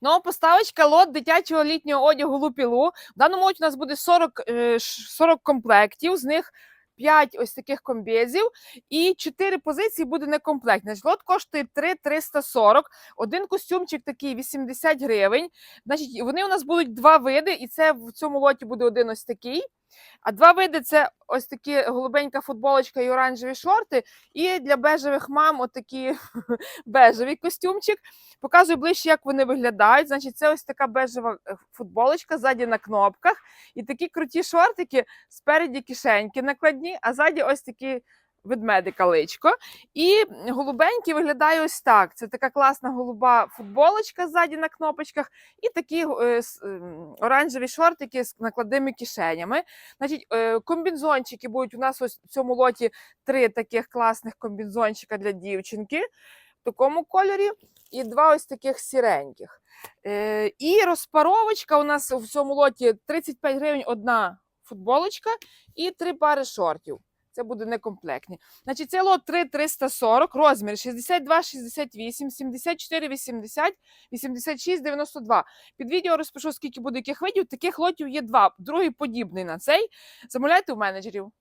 Нова поставочка лот дитячого літнього одягу лупілу. В даному лоті у нас буде 40, е, 40 комплектів, з них 5 ось таких комбезів і 4 позиції буде некомплектні. Значить, лот коштує 3 340, один костюмчик такий 80 гривень. Значить, вони у нас будуть два види, і це в цьому лоті буде один ось такий. А два види це ось такі голубенька футболочка і оранжеві шорти. І для бежевих мам отакі бежевий костюмчик. Показую ближче, як вони виглядають. Значить, це ось така бежева е, футболочка, ззаді на кнопках. І такі круті шортики, спереді кишеньки накладні, а ззаді ось такі ведмедика личко. І голубенький виглядає ось так. Це така класна голуба футболочка ззаді на кнопочках, і такі е, ем, оранжеві шортики з накладними кишенями. Значить, е, комбінзончики будуть у нас ось в цьому лоті три таких класних комбінзончика для дівчинки в такому кольорі, і два ось таких сіреньких. Е, і розпаровочка у нас в цьому лоті 35 гривень одна футболочка і три пари шортів. Це буде некомплектні. Значить, це лот 3 340, розмір 62, 68, 74, 80, 86, 92. Під відео розпишу, скільки буде яких видів. Таких лотів є два. Другий подібний на цей. Замовляйте у менеджерів.